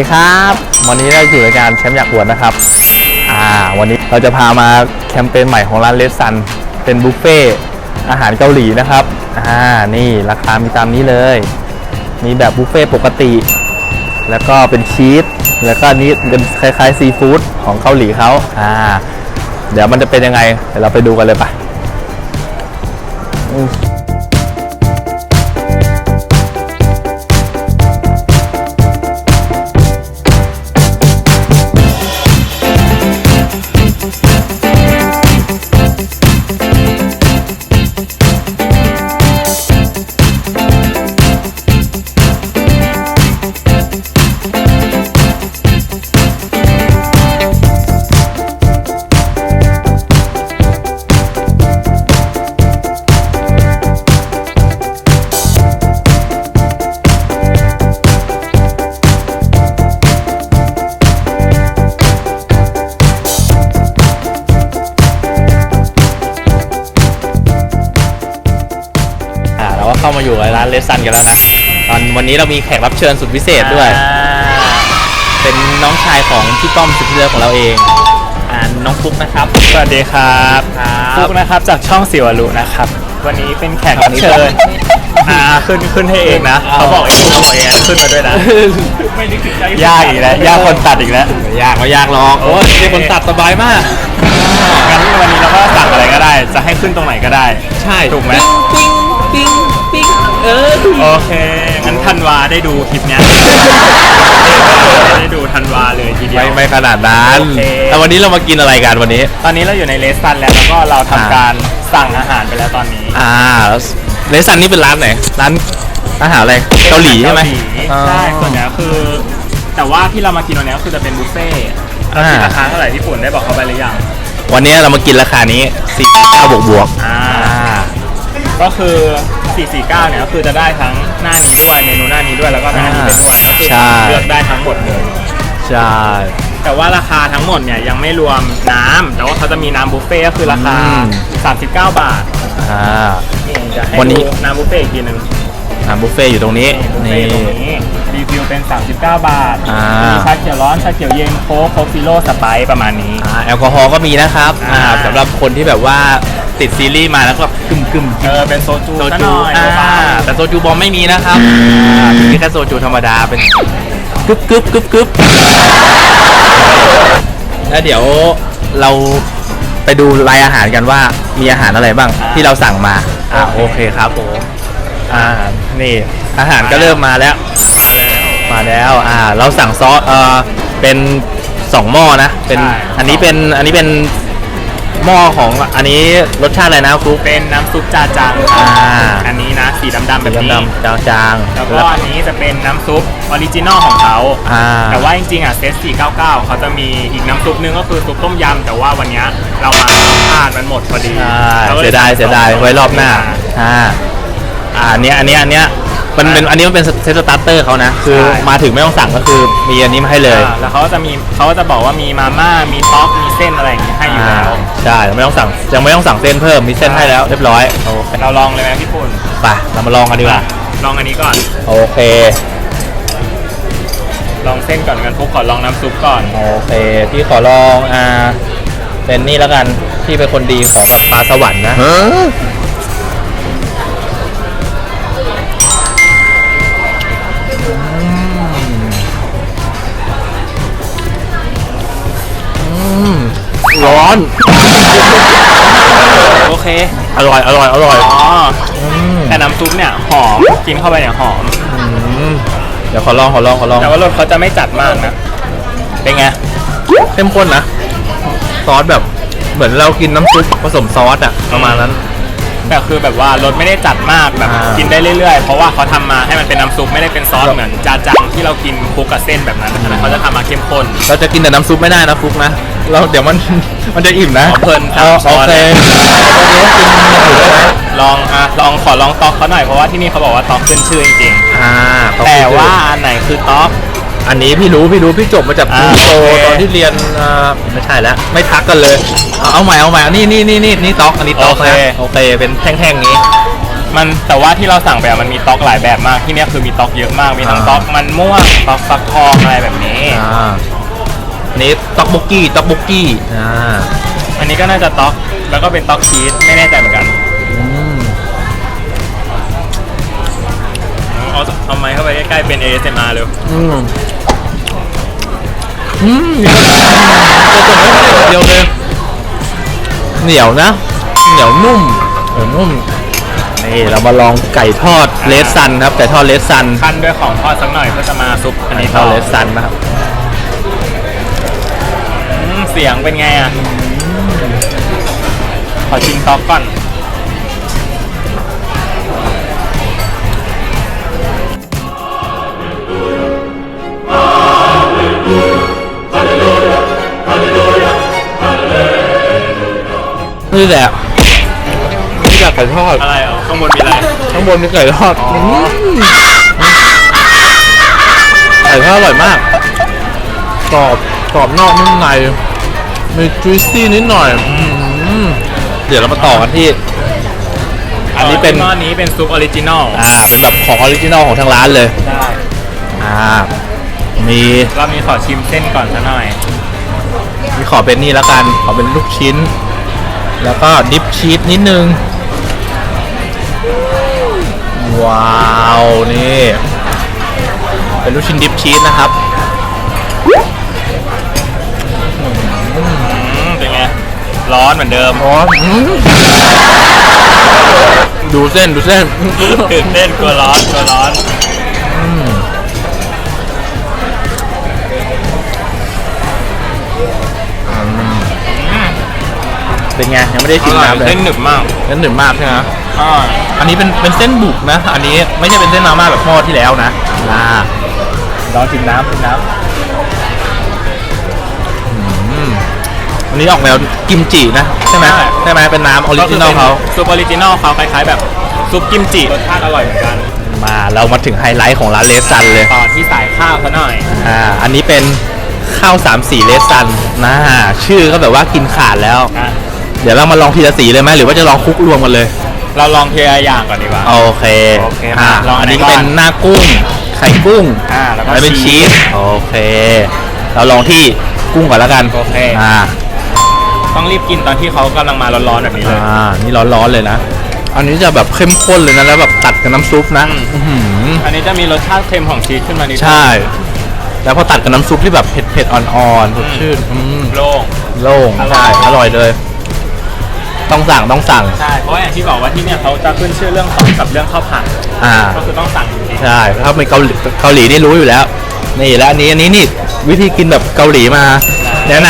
สวัสดีครับ วันนี้เราอยู่ในการแชมป์อยากบวชนะครับ อ่า วันนี้เราจะพามาแคมเปญใหม่ของร้านเลสซัน เป็นบุฟเฟ่ต์อาหารเกาหลีนะครับ อ่า นี่ราคามีตามนี้เลย มีแบบบุฟเฟ่ต์ปกติ แล้วก็เป็นชีส แล้วก็นี่เป็นคล้ายๆซีฟู้ดของเกาหลีเขาอ่า เดี๋ยวมันจะเป็นยังไง เดี๋ยวเราไปดูกันเลยปะ มาอยู่ในร้านเลสซันกันแล้วนะตอนวันนี้เรามีแขกรับเชิญสุดพิเศษด้วยเป็นน้องชายของพี่ต้อมสุดที่เลิฟของเราเองอ่าน้องฟุกนะครับ สวัสดีครับครับฟุกนะครับจากช่องสิวรุนะครับ วันนี้เป็นแขกรับเชิญอ่าขึ้นขึ้นให้เองนะเอา เขาบอกเองเขาบอกเองขึ้นมาด้วยนะ ไม่นึกถึงใจยากอีกแล้วยากคนตัดอีกแล้วไม่ยากไม่ยากหรอกโอ้ยเป็นคนตัดสบายมาก งั้นวันนี้เราก็สั่งอะไรก็ได้ จะให้ขึ้นตรงไหนก็ได้ ใช่ถูกไหมปิ้งปิ้งปิ้ง เออโอเคงั้นธันวาได้ดูคลิปเนี้ยได้ดูธันวาเลยทีเดียไม่วไม่ขนาดนั้นโอเค แต่วันนี้เรามากินอะไรกันวันนี้ ตอนนี้เราอยู่ในเลสซันแล้วแล้วก็เราทำการสั่งอาหารไปแล้วตอนนี้ อ่าแล้วเลสซันนี่เป็นร้านไหน ร้านอาหารอะไรเกาหลีใช่ไหมเกาลีอ๋อใช่ส่วนใหญ่ก็คือ แต่ว่าที่เรามากินวันนี้ก็คือจะเป็นบุฟเฟ่ต์อ่าที่ราคาเท่าไหร่ที่ปุ่นได้บอกเขาไปหรือยังวันนี้เรามากินราคานี้49บวกบวกอ่า อ่า ก็คือ 449 เนี่ยก็คือจะได้ทั้งหน้านี้ด้วยเมนูหน้านี้ด้วยแล้วก็หน้านี้ไปด้วยก็คือใช่ เลือกได้ทั้งหมดเลย ใช่ แต่ว่าราคาทั้งหมดเนี่ยยังไม่รวมน้ำแต่ว่าเขาจะมีน้ำบุฟเฟ่ต์ก็คือราคา39 บาทอ่า นี่จะให้วันนี้ ดูน้ำบุฟเฟ่ต์อีกทีหนึ่งอาหารบุฟเฟ่ต์อยู่ตรงนี้ บุฟเฟ่นี่ ต์ตรงนี้รีวิวเป็น 39 บาทอ่า มีมีชาเขียวร้อนชาเขียวเย็นโค้กโค้กซีโร่สไปซ์ประมาณนี้ อ่าแอลกอฮอล์ก็มีนะครับอ่าอ่า สำหรับคนที่แบบว่าติดซีรีส์มาแล้วก็กึม กึมเออเป็นโซจูโซซะหจูน่อยอ่าเบาแต่โซจูบอมไม่มีนะครับอ่ามีแค่โซจูธรรมดาเป็นกึบกึบกึบกึบแล้วเดี๋ยวเราไปดูรายอาหารกันว่ามีอาหารอะไรบ้างที่เราสั่งมาอ่าโอเคครับผมอ่านี่อาหารก็เริ่มมาแล้ว มาแล้วอ่าเราสั่งซอสเอ่อเป็นสองหม้อนะเป็นใช่อันนี้เป็นอันนี้เป็น หม้อของอันนี้รสชาติอะไรนะครูๆเป็นน้ำซุปจาจังอ่า อันนี้นะสีดำๆแบบนี้ ดำๆจางๆแล้วก็อันนี้จะเป็นน้ำซุปออริจินอลของเขา อ่า แต่ว่าจริงๆอะเซต499เขาจะมีอีกน้ำซุปนึงก็คือซุปต้มยำแต่ว่าวันเนี้ยเรามาพลาดมันหมดพอดีใช่รก็ลเสียดายสั่งเสียดายสงไว้รอบหน้าอ่าอ่าอันเนี้ยอันเนี้ยอันเนี้ย มันเป็นอันนี้มันเป็นเซตสตาร์เตอร์เขานะ คือมาถึงไม่ต้องสั่งก็คือมีอันนี้มาให้เลย อ่าแล้วเขาก็จะมีเขาก็จะบอกว่ามีมาม่า มีท็อปมีเส้นอะไรอย่างงี้ให้อยู่อ่าแล้ว ใช่ไม่ต้องสั่งยังไม่ต้องสั่งเส้นเพิ่มมีเส้นให้แล้วเรียบร้อยโอเคเราลองเลยไหมพี่ปุ่นไปเรามาลองกันดีกว่าลองอันนี้ก่อน โอเคลองเส้นก่อนกันฟุกขอลองน้ำซุปก่อน โอเคพี่ขอลองอ่าเป็นนี่แล้วกันพี่เป็นคนดีของแบบปลาสวรรค์นะ ร้อน โอเค อร่อย อร่อย อร่อย อ๋ออืมแต่น้ำซุปเนี่ยหอม กินเข้าไปเนี่ยหอมอืมเดี๋ยวขอลอง ขอลอง ขอลอง แต่ว่ารสเขาจะไม่จัดมากนะ เป็นไง เข้มข้นนะ ซอสแบบ เหมือนเรากินน้ำซุปผสมซอสอะประมาณนั้น แต่คือแบบว่ารสไม่ได้จัดมากแบบอ่ากิกินได้เรื่อยๆ เพราะว่าเขาทำมาให้มันเป็นน้ำซุปไม่ได้เป็นซอสเหมือนจาจังที่เรากินคลุกกับเส้นแบบนั้นนะเขาจะทำมาเข้มข้น เราจะกินแต่น้ำซุปไม่ได้นะฟุกนะ เราเดี๋ยวมัน มันจะอิ่มนะเพลินครับเอาช้โออนเคเลยวันนี้กินอย่างอื่นได้ไหมลองอะลองขอลองต๊อกเขาหน่อยเพราะว่าที่นี่เขาบอกว่าต๊อกขึ้นชื่อจริงอ่าๆแต่ว่าอันไหนคือต๊อก อันนี้พี่รู้พี่รู้พี่จบมาจากอ่าครูโตโอเค ตอนที่เรียนอ่าไม่ใช่แล้วไม่ทักกันเลยเอาเอาใหม่เอาใหม่นี่นี่นี่นี่นี่ต๊อกอันนี้ต๊อกนะโอเคเป็นแท่งๆนี้ มันแต่ว่าที่เราสั่งไปอะมันมีต๊อกหลายแบบมากที่เนี้ยคือมีต๊อกเยอะมากมีทั้งอ่า ต๊อกมันม่วงต๊อกฟักทองอะไรแบบนี้ อ่านี่ต็อกบุกกี้ต็อกบุกกี้อ่าอันนี้ก็น่าจะต๊อกแล้วก็เป็นต๊อกชีสไม่แน่ใจเหมือนกันอืมเอาเอาไม้เข้าไปใกล้ๆเป็น ASMR เร็วอืม อืมเดียวเลยเหนียวนะ เหนียวนุ่มเหนียวนุ่มนี่เรามาลองไก่ทอดเลสซันครับ ไก่ทอดเลสซันขั้นด้วยของทอดสักหน่อยเพื่อจะมาซุปอันไก่นี้ทต่ออดเลสซันนะครับ อืมเสียงเป็นไงอะ ขอชิมต๊อกก่อน นี่แหละนี่แหละไก่ทอดอะไรอะข้างบนมีอะไรข้างบนนี่ไก่ทอดอ๋อมไก่ทอดอร่อยมากกรอบกรอบนอกนุ่มในมีจุยซี่นิดหน่อยอืมเดี๋ยวเรามาต่อกันที่ อันนี้เป็นหม้อนี้เป็นซุปออริจินอลอ่าเป็นแบบของออริจินอลของทางร้านเลย ได้อ่า มีรอบนี้ขอชิมเส้นก่อนซะหน่อย มีขอเป็นนี่แล้วกัน ขอเป็นลูกชิ้น แล้วก็ดิปชีสนิดนึง ว้าว นี่ เป็นลูกชิ้นดิปชีสนะครับอืมเป็นไง ร้อนเหมือนเดิมอ๋ออืมดูเส้นดูเส้นตื่นเต้นกลัวร้อนกลัวร้อน เป็นไงยังไม่ได้อชิมร่อยน้ำเลยเส้นหนึบมากเส้นหนึบมากใช่ไหมอ่าอันนี้เป็นเป็นเส้นบุกนะ อันนี้ไม่ใช่เป็นเส้นมาม่าแบบหม้อที่แล้วนะอ่าลองชิมน้ำชิมน้ำอืมอันนี้ออกแนวกิมจินะใช่ไหมใช่ไหมเป็นน้ำออริจินอลเขาซุปออริจินอลเขาคล้ายๆแบบซุปกิมจิรสชาติอร่อยเหมือนกันมาเรามาถึงไฮไลท์ของร้านเลซันเลยต่อที่สายข้าวซะหน่อยอ่าอันนี้เป็นข้าวสามสีเลซันนะชื่อก็แบบว่ากินขาดแล้วอะ เดี๋ยวเรามาลองทีละสีเลยไหมหรือว่าจะลองคลุกรวมกันเลย เราลองเทีละอย่างก่อนดีกว่า โอเคโอเคอ่ามาลองอัอันนไหนนี้ก็เป็นก่อนหน้ากุ้ง ไข่กุ้งอ่าแล้วก็ แล้วเป็นชีชีสสโอเค เราลองที่กุ้งก่อนแล้วกันโอเค อ่าต้องรีบกินตอนที่เขากำลังมาร้อนๆแบบนี้เลย อ่านี่ร้อนๆเลยนะ อันนี้จะแบบเข้มข้นเลยนะแล้วแบบตัดกับน้ำซุปนะอืม อื้อหือ อันนี้จะมีรสชาติเค็มของชีสขึ้นมานิดนึง ใช่ แล้วพอตัดกับน้ำซุปที่แบบเผ็ดๆ อ่อนๆสดชื่นอืมโล่ง โล่งอร่ใช่อย อร่อยเลย ต้องสั่งต้องสั่ง ใช่เพราะว่าอย่างที่บอกว่าที่เนี่ยเขาจะขึ้นชื่อเรื่องของกับเรื่องข้าวผัดอ่า ก็คือต้องสั่งจริงใช่ถ้าเป็นเกาหลีเกาหลีนี่รู้อยู่แล้ว นี่แล้วอันนี้อันนี้นี่วิธีกินแบบเกาหลีมา แนะน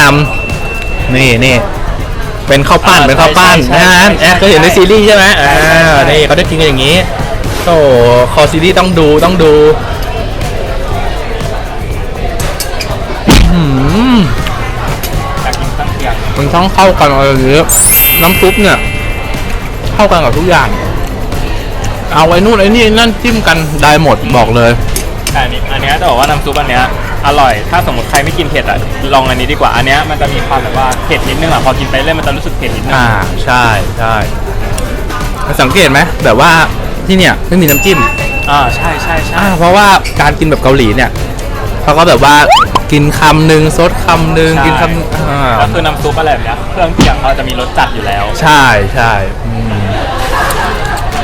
ำนี่นี่เป็นข้าวปั้นเป็นข้าวปั้นนะฮะแอบเคยเห็นในซีรีส์ใช่ไหมอ่านี่เขาได้กินกันอย่างนี้โอ้คอซีรีส์ต้องดูต้องดูอืมๆอยากกินเครื่องเคียงมันต้องเข้ากันอะไรอย่างเงี้ย น้ำซุปเนี่ยเข้ากันกับทุกอย่าง เอาไอ้นู่นไอ้นี่นั่นจิ้มกันได้หมดบอกเลยแต่อันนี้อันเนี้ยจะบอกว่าน้ำซุปอันเนี้ยอร่อย ถ้าสมมติใครไม่กินเผ็ดอะลองอันนี้ดีกว่า อันเนี้ยมันจะมีความแบบว่าเผ็ดนิดนึงอะพอกินไปเรื่อยมันจะรู้สึกเผ็ดนิดนึงอ่าใช่ใช่สังเกตไหมแบบว่าที่เนี่ยไม่มีน้ำจิ้ม อ่าใช่ใช่ใช่อ่าเพราะว่าการกินแบบเกาหลีเนี่ยเขาก็แบบว่า กินคำหนึ่งซดคำหนึ่งกินคำอ่าแล้วคือน้ำซุปอะไรแบบเนี้ยเครื่องเคียงเขาจะมีรสจัดอยู่แล้ว ใช่ใช่อืม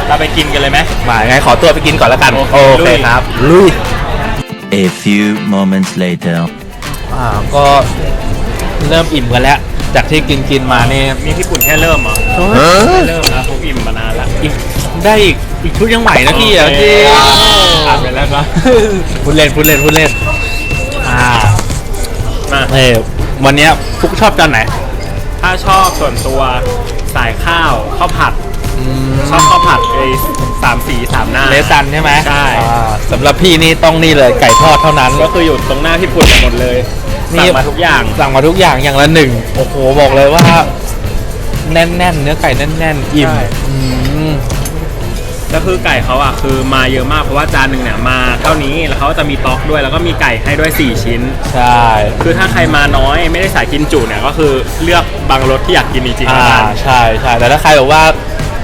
เราไปกินกันเลยไหมมาไงขอตัวไปกินก่อนแล้วกัน โอเคโอเคลุยครับ ลุย A few moments later. อ่าก็เริ่มอิ่มกันแล้ว จากที่กินกินมานี่มีที่ปุ่นแค่เริ่มเหรอเอไม่อเริ่มนะผมอิ่มมานานแล้วอีกได้อีกอีกชุดยังใหม่นะพี่อะโอเคพี่อ่านไปแล้วก็พูดเล่นพูดเล่นพูดเล่นอ่า มาเออวันเนี้ยฟุกชอบจานไหนถ้าชอบส่วนตัวสายข้าวข้าวผัด ชอบข้าวผัดไอ้สามสีสามหน้า เลซันใช่ไหมใช่ อ่าสำหรับพี่นี่ต้องนี่เลยไก่ทอดเท่านั้น ก็คืออยู่ตรงหน้าพี่ปุ่นหมดเลยนี่ สั่งมาทุกอย่าง สั่งมาทุกอย่างอย่างละหนึ่งโอ้โหบอกเลยว่า แน่นๆ เนื้อไก่แน่นๆ อิ่มใช่ อืม แล้วคือไก่เขาอะคือมาเยอะมากเพราะว่าจานหนึ่งเนี่ยมาเท่านี้แล้วเขาจะมีต๊อกด้วย แล้วก็มีไก่ให้ด้วย 4 ชิ้น ใช่ คือถ้าใครมาน้อยไม่ได้สายกินจุเนี่ยก็คือเลือกบางรสที่อยากกินจริงๆอ่าแล้วกันใช่ใช่แต่ถ้าใครบอกว่า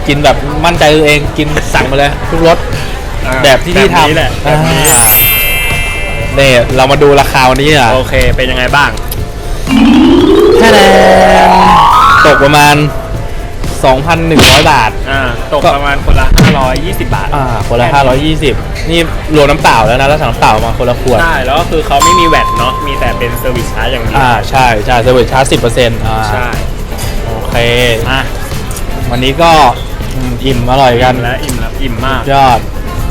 กินแบบมั่นใจตัวเองกินสั่งมาเลย ทุกรส แบบที่พี่ทำแบบนี้แหละแบบนี้อ่าเนี่ยเรามาดูราคาวันนี้อะโอเคเป็นยังไงบ้าง แค่แนนตกประมาณ 2,100 บาท อ่าตกก็ ประมาณคนละ 520 บาทอ่าคนละ 520 นี่รวมน้ำเปล่าแล้วนะ แล้วสั่งน้ำเปล่ามาคนละขวด ใช่ แล้วก็คือเขาไม่มีแวดเนาะมีแต่เป็นเซอร์วิสชาร์จอย่างเดียวอ่า ใช่ใช่เซอร์วิสชาร์จ 10%อ่าใช่โอเค อะวันนี้ก็อืมอิ่มอร่อยกัอิ่นมแล้วอิ่มแล้วอิ่มมาก ยอด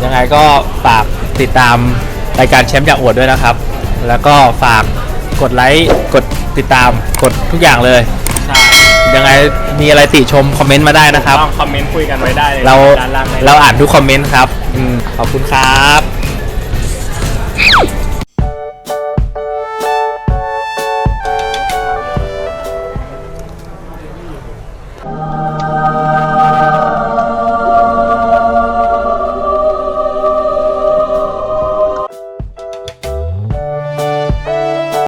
ยังไงก็ฝากติดตามรายการแชมป์อยากอวดด้วยนะครับ แล้วก็ฝากกดไลค์ กดติดตาม กดทุกอย่างเลย ใช่ ยังไง มีอะไรติชมคอมเมนต์มาได้นะครับ ต้องคอมเมนต์คุยกันไว้ได้เลยเราด้านล่างได้ เราอ่านทุกคอมเมนต์ครับอืมขอบคุณครับ